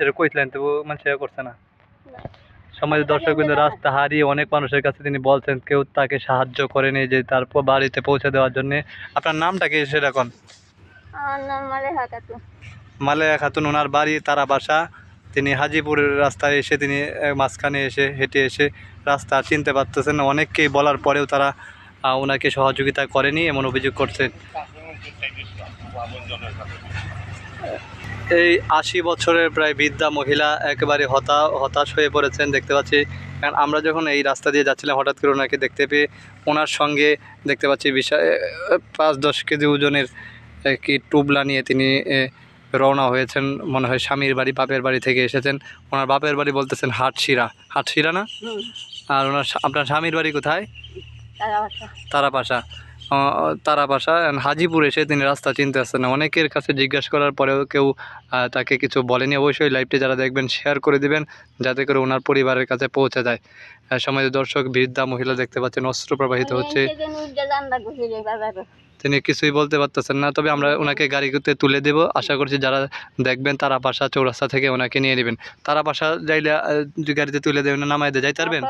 মানুষের কইছিলেন তো মানুষের করছে না। সমাজের দর্শক কিন্তু রাস্তা হারিয়ে অনেক মানুষের কাছে তিনি বলছেন কেউ তাকে সাহায্য করেনি যে তার বাড়িতে পৌঁছে দেওয়ার জন্য। আপনার নামটা কি খাতুন। মালেয়া খাতুন ওনার বাড়ি তারা বাসা তিনি হাজিপুরের রাস্তায় এসে তিনি মাঝখানে এসে হেঁটে এসে রাস্তা চিনতে পারতেছেন। অনেককেই বলার পরেও তারা ওনাকে সহযোগিতা করেনি এমন অভিযোগ করছেন। এই আশি বছরের প্রায় বৃদ্ধা মহিলা একেবারে হতা হতাশ হয়ে পড়েছেন দেখতে পাচ্ছি। কারণ আমরা যখন এই রাস্তা দিয়ে যাচ্ছিলাম হঠাৎ করে ওনাকে দেখতে পেয়ে ওনার সঙ্গে দেখতে পাচ্ছি বিশাল পাঁচ দশ কেজি ওজনের কি টুবলা নিয়ে তিনি রওনা হয়েছেন। মনে হয় স্বামীর বাড়ি বাপের বাড়ি থেকে এসেছেন। ওনার বাপের বাড়ি বলতেছেন হাটশিরা। হাটশিরা না? আর ওনার আপনার স্বামীর বাড়ি কোথায়? তারাপাশা। And হাজিপুর এসে তিনি রাস্তা চিনতে আসছেন না। অনেকের কাছে জিজ্ঞাসা করার পরেও কেউ তাকে কিছু বলেনি। অবশ্যই লাইভটি যারা দেখবেন শেয়ার করে দিবেন যাতে করে ওনার পরিবারের কাছে পৌঁছে যায়। সমাজের দর্শক বৃদ্ধা মহিলা দেখতে পাচ্ছেন অস্ত্র প্রবাহিত হচ্ছে। তিনি কিছুই বলতে পারতেছেন না তবে আমরা ওনাকে গাড়িতে তুলে দেব। আশা করছি যারা দেখবেন তারা পাশা চৌরাস্তা থেকে ওনাকে নিয়ে নেবেন। তারা পাশা যাইলে গাড়িতে তুলে দেবেন নামাই দিয়ে যাইতে পারবেন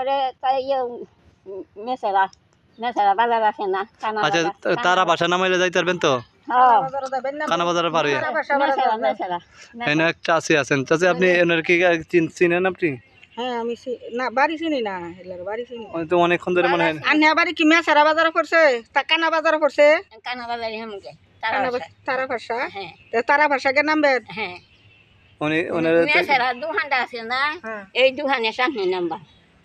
বাজার না আচ্ছা তারা বাসা নামাইলে যাইতে পারবেন তো হ্যাঁ কানা বাজারে পারে মেসেরা মেসেরা এনে এক চাষি আছেন। চাষি আপনি এনার কি চিন- চিনেন আপনি? হ্যাঁ আমি না বাড়ি চিনি না বাড়ি চিনি। তো অনেকক্ষণ ধরে মনে হয় আন্যা বাড়ি কি মেসারা বাজারে পড়ছে? তা কানা বাজারে পড়ছে? কানা বাজারে হেমকে তারা ভাষা হ্যাঁ। তারা ভাষাকে নামবে? হ্যাঁ। উনি ওনার মেসেরা দুহানটা আছে না হ্যাঁ। এই দুহানের সামনে নাম্বার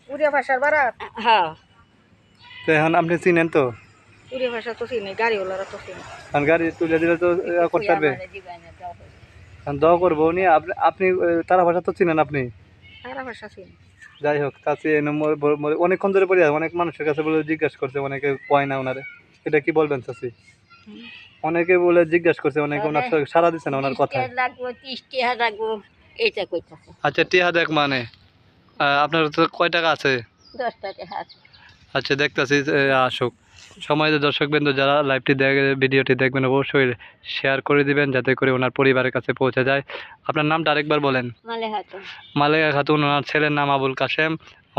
উড়িয়া ভাষার বারাত? হ্যাঁ তো এখন আপনি চিনেন তো? উড়িয়া ভাষা তো চিনি গাড়িওয়ালারা তো চিনি। কারণ গাড়ি তুলে দিলে তো করতে পারবে? কারণ দোয়া করব উনি আপনি আপনি তারা ভাষা তো চিনেন আপনি? তারা ভাষা চিনি। যাই হোক অনেকক্ষণ ধরে পড়ে আছে অনেক মানুষের কাছে বলে জিজ্ঞাসা করছে অনেকে কয় না ওনারে এটা কি বলবেন অনেকে বলে জিজ্ঞাসা করছে অনেকে ওনার সারা দিচ্ছে না ওনার কইতাছে। আচ্ছা টিহা দেখ মানে। আপনার তো কয় টাকা আছে? দশ টাকা হাত আচ্ছা দেখতেছি আসুক। সময় তো দর্শকবৃন্দ যারা লাইভটি দেখে ভিডিওটি দেখবেন অবশ্যই শেয়ার করে দিবেন যাতে করে ওনার পরিবারের কাছে পৌঁছে যায়। আপনার নামটা আরেকবার বলেন। মালেকা খাতুন। ওনার ছেলের নাম আবুল কাশেম।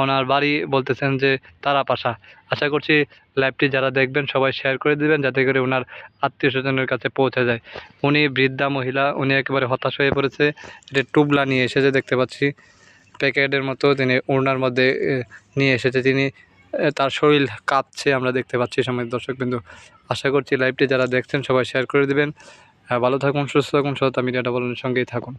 ওনার বাড়ি বলতেছেন যে তারাপাশা। আশা করছি লাইভটি যারা দেখবেন সবাই শেয়ার করে দিবেন যাতে করে ওনার আত্মীয় স্বজনের কাছে পৌঁছে যায়। উনি বৃদ্ধা মহিলা উনি একেবারে হতাশ হয়ে পড়েছে। এটা টুবলা নিয়ে এসেছে দেখতে পাচ্ছি। প্যাকেটের মতো তিনি ওড়নার মধ্যে নিয়ে এসেছে। তিনি তার শরীর কাঁপছে আমরা দেখতে পাচ্ছি সময় দর্শক কিন্তু আশা করছি লাইভটি যারা দেখছেন সবাই শেয়ার করে দেবেন। আহ, ভালো থাকুন সুস্থ থাকুন সত্যি মিডিয়াটা বলার সঙ্গেই থাকুন।